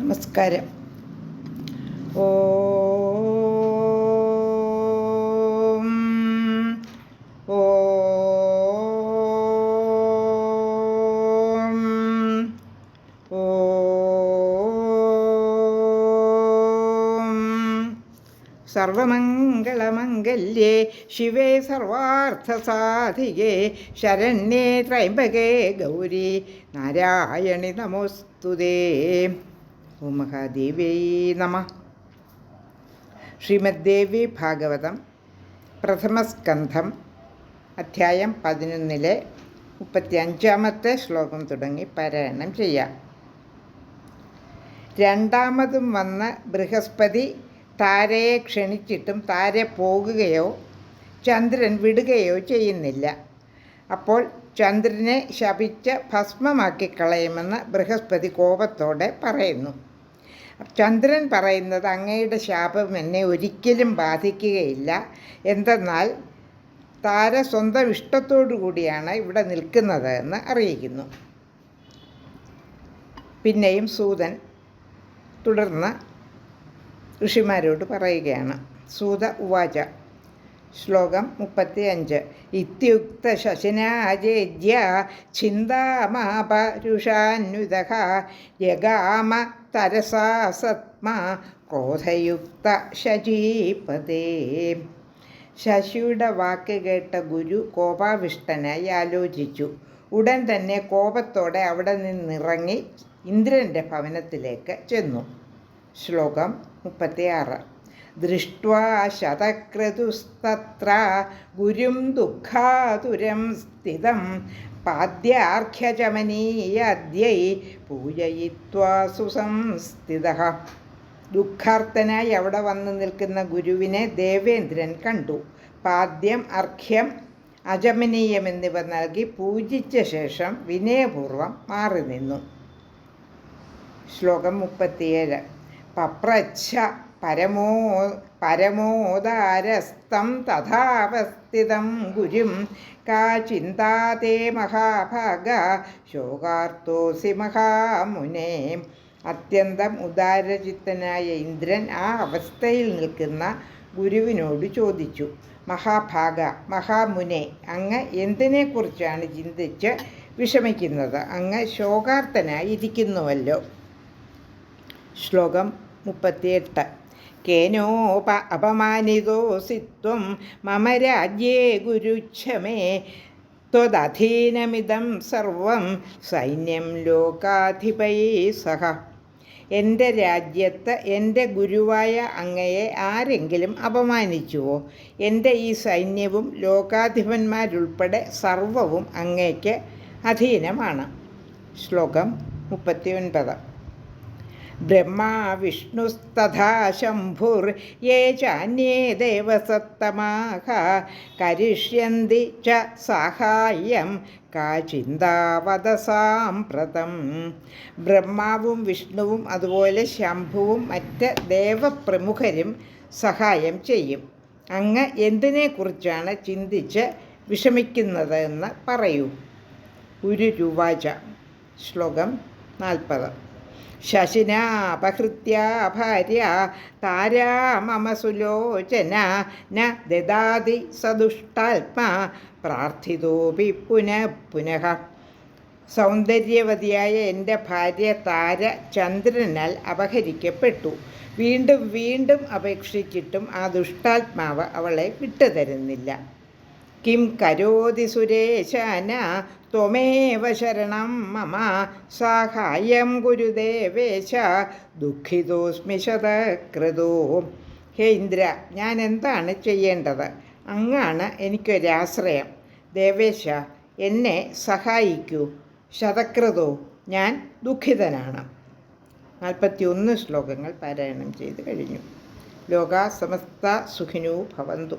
നമസ്കാരം. ഓ സർവമംഗളമംഗല്യേ ശിവേ സർവാർത്ഥസാധികേ ശരണ്യേ ത്രൈംബകേ ഗൗരി നാരായണി നമോസ്തുതേ. ഓം മഹാദേവേ നമ. ശ്രീമദ്ദേവി ഭാഗവതം പ്രഥമസ്കന്ധം അധ്യായം പതിനൊന്നിലെ മുപ്പത്തി അഞ്ചാമത്തെ ശ്ലോകം തുടങ്ങി പാരായണം ചെയ്യാം. രണ്ടാമതും വന്ന ബൃഹസ്പതി താരയെ ക്ഷണിച്ചിട്ടും താര പോകുകയോ ചന്ദ്രൻ വിടുകയോ ചെയ്യുന്നില്ല. അപ്പോൾ ചന്ദ്രനെ ശപിച്ച് ഭസ്മമാക്കി കളയുമെന്ന് ബൃഹസ്പതി കോപത്തോടെ പറയുന്നു. ചന്ദ്രൻ പറയുന്നത് അങ്ങയുടെ ശാപം എന്നെ ഒരിക്കലും ബാധിക്കുകയില്ല. എന്തെന്നാൽ താര സ്വന്തം ഇഷ്ടത്തോടു കൂടിയാണ് ഇവിടെ നിൽക്കുന്നത് എന്ന് അറിയിക്കുന്നു. പിന്നെയും സൂതൻ തുടർന്ന് ഋഷിമാരോട് പറയുകയാണ്. സൂത ഉവാച ശ്ലോകം മുപ്പത്തി അഞ്ച് ഇത്യുക്ത ശശിനാജേജ്യ ചിന്താമാപരുഷാന്വിത യഗാമ തരസാ സത്മാ ക്രോധയുക്ത ശചീപതേ. ശശിയുടെ വാക്ക് കേട്ട ഗുരു കോപാവിഷ്ടനായി ആലോചിച്ചു. ഉടൻ തന്നെ കോപത്തോടെ അവിടെ നിന്നിറങ്ങി ഇന്ദ്രന്റെ ഭവനത്തിലേക്ക് ചെന്നു. ശ്ലോകം മുപ്പത്തിയാറ്. ദൃഷ്ട്വാ ശതക്രതുസ്തത്ര ഗുരും ദുഃഖാതുരം സ്ഥിതം. പാദ്യാർഘ്യചമനീയദ്യൈ പൂജയിത്വാ സുസംസ്ഥിത. ദുഃഖാർത്തനായി അവിടെ വന്നു നിൽക്കുന്ന ഗുരുവിനെ ദേവേന്ദ്രൻ കണ്ടു. പാദ്യം അർഘ്യം അജമനീയം എന്നിവ നൽകി പൂജിച്ച ശേഷം വിനയപൂർവം മാറി നിന്നു. ശ്ലോകം മുപ്പത്തിയേഴ്. പപ്രച്ഛ പരമോ പരമോദാരസ്ഥം തഥാവസ്ഥിതം ഗുരും. കാ ചിന്താതേ മഹാഭാഗ ശോകാർത്തോസി മഹാമുനെ. അത്യന്തം ഉദാരചിത്തനായ ഇന്ദ്രൻ ആ അവസ്ഥയിൽ നിൽക്കുന്ന ഗുരുവിനോട് ചോദിച്ചു മഹാഭാഗ മഹാമുനെ അങ്ങ് എന്തിനെക്കുറിച്ചാണ് ചിന്തിച്ച് വിഷമിക്കുന്നത്? അങ്ങ് ശോകാർത്തനായിരിക്കുന്നുവല്ലോ. ശ്ലോകം മുപ്പത്തിയെട്ട്. കേനോപ അപമാനിതോസിത്വം മമ രാജ്യേ ഗുരുക്ഷമേ. ത്വദധീനമിതം സർവം സൈന്യം ലോകാധിപൈ സഹ. എന്റെ രാജ്യത്ത് എന്റെ ഗുരുവായ അങ്ങയെ ആരെങ്കിലും അപമാനിച്ചുവോ? എന്റെ ഈ സൈന്യവും ലോകാധിപന്മാരുൾപ്പെടെ സർവവും അങ്ങയ്ക്ക് അധീനമാണ്. ശ്ലോകം മുപ്പത്തി ഒൻപത് ബ്രഹ്മാ വിഷ്ണുസ്തഥാ ശംഭുർ യേ ചാന്യേ ദേവസത്തമാ കരിഷ്യന്തി ച സഹായം കാ ചിന്താവതസാമ്പ്രതം ബ്രഹ്മാവും വിഷ്ണുവും അതുപോലെ ശംഭുവും മറ്റ് ദേവപ്രമുഖരും സഹായം ചെയ്യും. അങ്ങ് എന്തിനെക്കുറിച്ചാണ് ചിന്തിച്ച് വിഷമിക്കുന്നതെന്ന് പറയൂ. ഒരു രൂപാച ശ്ലോകം നാൽപ്പത്. ശശിനാപഹൃത്യ ഭാര്യ താരാ മമ സുലോചന ന ദദാതി സദുഷ്ടാത്മാ പ്രാർത്ഥിതോപി പുനഃ പുനഃ. സൗന്ദര്യവതിയായ എന്റെ ഭാര്യ താര ചന്ദ്രനാൽ അപഹരിക്കപ്പെട്ടു. വീണ്ടും വീണ്ടും അപേക്ഷിച്ചിട്ടും ആ ദുഷ്ടാത്മാവ് അവളെ വിട്ടുതരുന്നില്ല. കിം കരോതി സുരേശാന ത്വമേവ ശരണം. മമ സാഹായം ഗുരുദേവേശ. ദുഃഖിതോസ്മി ശതകൃതോ. ഹേ ഇന്ദ്ര ഞാൻ എന്താണ് ചെയ്യേണ്ടത്? അങ്ങാണ് എനിക്കൊരാശ്രയം. ദേവേശ എന്നെ സഹായിക്കൂ. ശതകൃതോ ഞാൻ ദുഃഖിതനാണ്. നാൽപ്പത്തിയൊന്ന് ശ്ലോകങ്ങൾ പാരായണം ചെയ്ത് കഴിഞ്ഞു. ലോക സമസ്ത സുഖിനോ ഭവന്തു.